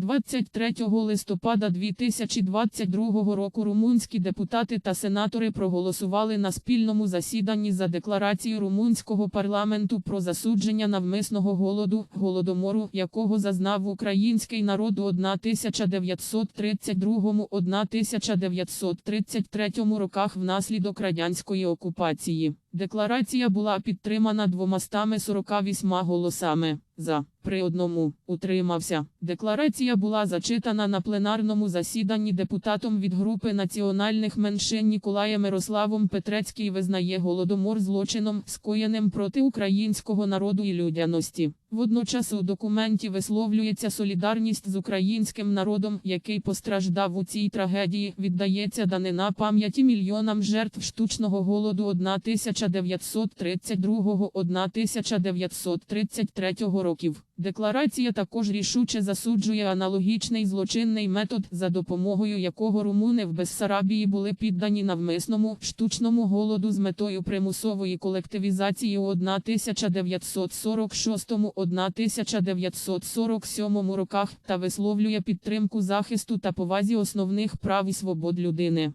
23 листопада 2022 року румунські депутати та сенатори проголосували на спільному засіданні за декларацію румунського парламенту про засудження навмисного голоду, голодомору, якого зазнав український народ у 1932-1933 роках внаслідок радянської окупації. Декларація була підтримана 248 голосами за. При одному утримався. Декларація була зачитана на пленарному засіданні депутатом від групи національних меншин Ніколаєм Мирославом Петрецький визнає голодомор злочином, скоєним проти українського народу і людяності. Водночас у документі висловлюється солідарність з українським народом, який постраждав у цій трагедії. Віддається данина пам'яті мільйонам жертв штучного голоду 1932-1933 років. Декларація також рішуче засуджує аналогічний злочинний метод, за допомогою якого румуни в Бессарабії були піддані навмисному штучному голоду з метою примусової колективізації у 1946-1947 роках та висловлює підтримку захисту та повазі основних прав і свобод людини.